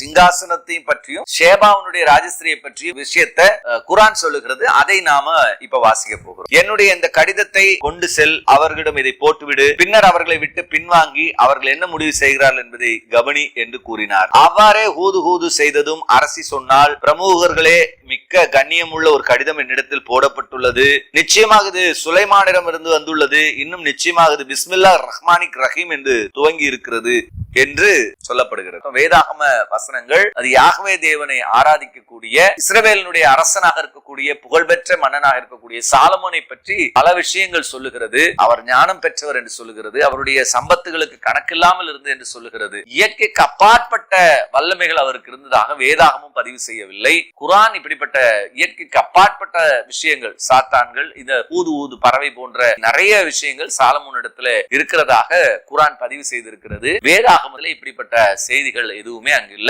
சிங்காசனத்தையும் பற்றியும் ஷேபாவுனுடைய ராஜஸ்திரியை பற்றியும் விஷயத்த குரான் சொல்லுகிறது. அதை நாம இப்ப வாசிக்க போகிறோம். என்னுடைய இந்த கடிதத்தை கொண்டு செல். அவர்களிடம் இதை போட்டுவிடு. பின்னர் அவர்களை விட்டு பின்வாங்கி அவர்கள் என்ன முடிவு செய்கிறார்கள் என்பதை கவனி என்று கூறினார். அவ்வாறே ஹூது ஹூது செய்ததும் அரசி சொன்னால் பிரமுகர்களே மிக்க கண்ணியமுள்ள ஒரு கடிதம் என்னிடத்தில் போடப்பட்டுள்ளது. நிச்சயமாக இது சுலைமானிடம் இருந்து வந்துள்ளது. இன்னும் நிச்சயமாக இது பிஸ்மில்லா ரஹ்மானிக் ரஹீம் என்று துவங்கி இருக்கிறது என்று சொல்லப்படுகிறது. வேதாகம வசனங்கள் அது யாகவே தேவனை ஆராதிக்கக்கூடிய இஸ்ரவேலனுடைய அரசனாக இருக்கக்கூடிய புகழ்பெற்ற மன்னனாக இருக்கக்கூடிய சாலமோனை பற்றி பல விஷயங்கள் சொல்லுகிறது. அவர் ஞானம் பெற்றவர் என்று சொல்லுகிறது. அவருடைய சம்பத்துகளுக்கு கணக்கில்லாமல் இருந்து என்று சொல்லுகிறது. இயற்கைக்கு அப்பாற்பட்ட வல்லமைகள் அவருக்கு இருந்ததாக வேதாகமும் பதிவு செய்யவில்லை. குரான் இப்படிப்பட்ட இயற்கைக்கு அப்பாற்பட்ட விஷயங்கள் சாத்தான்கள் இந்த ஊது ஊது பறவை போன்ற நிறைய விஷயங்கள் சாலமோன் இடத்துல இருக்கிறதாக குரான் பதிவு செய்திருக்கிறது. வேதாக வேதாகமத்துல இப்படிப்பட்ட செய்திகள் எதுவுமே அங்கு இல்ல.